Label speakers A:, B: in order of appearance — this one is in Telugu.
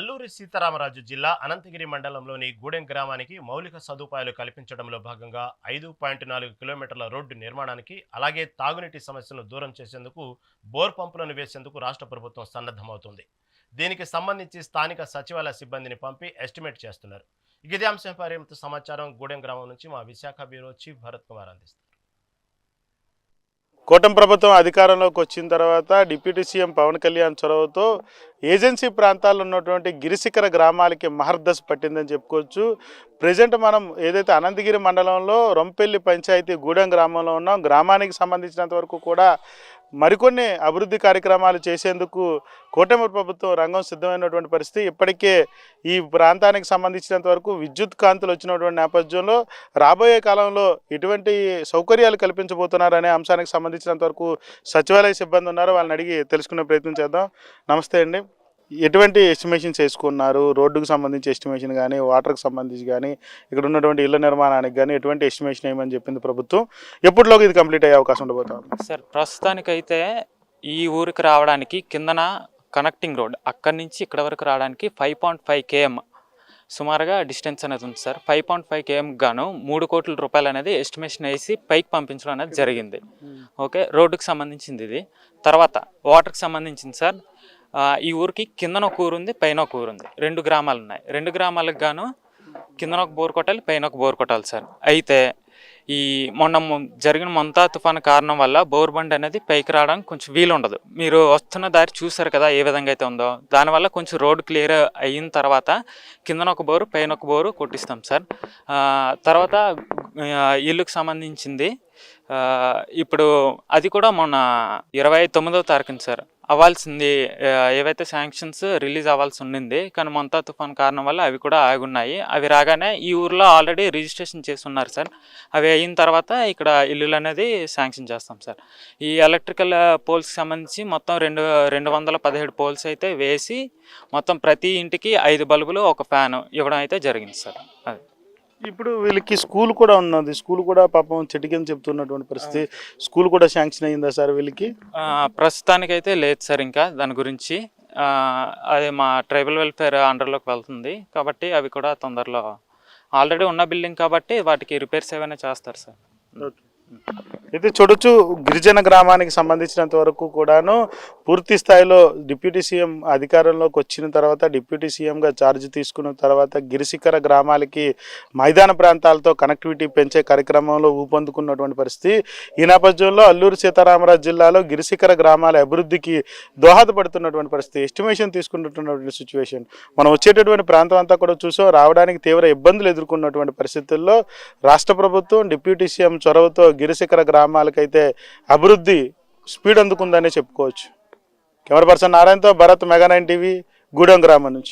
A: అల్లూరి సీతారామరాజు జిల్లా అనంతగిరి మండలంలోని గూడెం గ్రామానికి మౌలిక సదుపాయాలు కల్పించడంలో భాగంగా ఐదు పాయింట్ నాలుగు కిలోమీటర్ల రోడ్డు నిర్మాణానికి అలాగే తాగునీటి సమస్యలను దూరం చేసేందుకు బోర్ పంపులను వేసేందుకు రాష్ట్ర ప్రభుత్వం సన్నద్ధమవుతుంది. దీనికి సంబంధించి స్థానిక సచివాలయ సిబ్బందిని పంపి ఎస్టిమేట్ చేస్తున్నారు. ఇదే అంశంపై మరింత సమాచారం గూడెం గ్రామం నుంచి మా విశాఖ బ్యూరో చీఫ్ భరత్ కుమార్ అందిస్తారు.
B: కూటమి ప్రభుత్వం అధికారంలోకి వచ్చిన తర్వాత డిప్యూటీ సీఎం పవన్ కళ్యాణ్ చొరవతో ఏజెన్సీ ప్రాంతాల్లో ఉన్నటువంటి గిరిశిఖర గ్రామాలకి మహర్దశ పట్టిందని చెప్పుకోవచ్చు. ప్రజెంట్ మనం ఏదైతే అనంతగిరి మండలంలో రొంపెల్లి పంచాయతీ గూడెం గ్రామంలో ఉన్నాం గ్రామానికి సంబంధించినంత వరకు కూడా మరికొన్ని అభివృద్ధి కార్యక్రమాలు చేసేందుకు కూటమి ప్రభుత్వం రంగం సిద్ధమైనటువంటి పరిస్థితి. ఇప్పటికే ఈ ప్రాంతానికి సంబంధించినంత వరకు విద్యుత్ కాంతులు వచ్చినటువంటి నేపథ్యంలో రాబోయే కాలంలో ఎటువంటి సౌకర్యాలు కల్పించబోతున్నారనే అంశానికి సంబంధించినంత వరకు సచివాలయ సిబ్బంది ఉన్నారు. వాళ్ళని అడిగి తెలుసుకునే ప్రయత్నం చేద్దాం. నమస్తే అండి. ఎటువంటి ఎస్టిమేషన్స్ వేసుకున్నారు? రోడ్డుకు సంబంధించి ఎస్టిమేషన్ కానీ వాటర్కి సంబంధించి కానీ ఇక్కడ ఉన్నటువంటి ఇళ్ళ నిర్మాణానికి కానీ ఎటువంటి ఎస్టిమేషన్ వేయమని చెప్పింది ప్రభుత్వం? ఎప్పటిలోకి ఇది కంప్లీట్ అయ్యే అవకాశం ఉండబోతుంది?
C: సార్ ప్రస్తుతానికైతే ఈ ఊరికి రావడానికి కిందన కనెక్టింగ్ రోడ్ అక్కడి నుంచి ఇక్కడ వరకు రావడానికి ఫైవ్ పాయింట్ ఫైవ్ కేఎం సుమారుగా డిస్టెన్స్ అనేది ఉంది sir. Five point five km గాను మూడు కోట్ల రూపాయలు అనేది ఎస్టిమేషన్ వేసి పైకి పంపించడం అనేది జరిగింది. ఓకే రోడ్డుకి సంబంధించింది ఇది. తర్వాత వాటర్కి సంబంధించింది సార్. ఈ ఊరికి కిందన ఒక ఊరు ఉంది పైన ఒక ఊరు ఉంది రెండు గ్రామాలు ఉన్నాయి రెండు గ్రామాలకు గాను కిందన ఒక బోర్ కొట్టాలి పైన ఒక బోర్ కొట్టాలి సార్. అయితే ఈ మొన్న జరిగిన మొంతా తుఫాను కారణం వల్ల బోర్ బండ్ అనేది పైకి రావడానికి కొంచెం వీలు ఉండదు మీరు వస్తున్న దారి చూసారు కదా ఏ విధంగా అయితే ఉందో. దానివల్ల కొంచెం రోడ్ క్లియర్ అయిన తర్వాత కిందన ఒక బోరు పైన ఒక బోరు కొట్టిస్తాం సార్. తర్వాత ఇల్లుకు సంబంధించింది. ఇప్పుడు అది కూడా మొన్న ఇరవై తొమ్మిదవ తారీఖున సార్. అవ్వాల్సింది ఏవైతే శాంక్షన్స్ రిలీజ్ అవ్వాల్సి ఉండింది కానీ మొంతా తుఫాన్ కారణం వల్ల అవి కూడా ఆగున్నాయి. అవి రాగానే ఈ ఊర్లో ఆల్రెడీ రిజిస్ట్రేషన్ చేసి ఉన్నారు సార్. అవి అయిన తర్వాత ఇక్కడ ఇల్లులు అనేది శాంక్షన్ చేస్తాం సార్. ఈ ఎలక్ట్రికల్ పోల్స్కి సంబంధించి మొత్తం రెండు రెండు వందల పదిహేడు పోల్స్ అయితే వేసి మొత్తం ప్రతి ఇంటికి ఐదు బల్బులు ఒక ఫ్యాన్ ఇవ్వడం అయితే జరిగింది సార్. అది.
B: ఇప్పుడు వీళ్ళకి స్కూల్ కూడా ఉన్నది. స్కూల్ కూడా పాపం చెట్టుకింద చెప్తున్నటువంటి పరిస్థితి. స్కూల్ కూడా శాంక్షన్ అయ్యిందా సార్ వీళ్ళకి?
C: ప్రస్తుతానికైతే లేదు సార్ ఇంకా దాని గురించి. అది మా ట్రైబల్ వెల్ఫేర్ అండర్లోకి వెళ్తుంది. కాబట్టి అవి కూడా తొందరలో ఆల్రెడీ ఉన్న బిల్డింగ్ కాబట్టి వాటికి రిపేర్స్ ఏమైనా చేస్తారు సార్.
B: అయితే చూడొచ్చు. గిరిజన గ్రామానికి సంబంధించినంత వరకు కూడాను పూర్తి స్థాయిలో డిప్యూటీ సీఎం అధికారంలోకి వచ్చిన తర్వాత డిప్యూటీ సీఎంగా ఛార్జ్ తీసుకున్న తర్వాత గిరిశిఖర గ్రామాలకి మైదాన ప్రాంతాలతో కనెక్టివిటీ పెంచే కార్యక్రమంలో ఊపందుకున్నటువంటి పరిస్థితి. ఈ నేపథ్యంలో అల్లూరు సీతారామరాజు జిల్లాలో గిరిశిఖర గ్రామాల అభివృద్ధికి దోహదపడుతున్నటువంటి పరిస్థితి. ఎస్టిమేషన్ తీసుకున్నటువంటి సిచ్యువేషన్ మనం వచ్చేటటువంటి ప్రాంతం అంతా కూడా చూసాం. రావడానికి తీవ్ర ఇబ్బందులు ఎదుర్కొన్నటువంటి పరిస్థితుల్లో రాష్ట్ర ప్రభుత్వం డిప్యూటీ సీఎం చొరవతో గిరిశిఖర గ్రామాలకైతే అభివృద్ధి స్పీడ్ అందుకుందనే చెప్పుకోవచ్చు. కెమెరా పర్సన్ నారాయణతో Bharat mega nine TV Gudem గ్రామం నుంచి.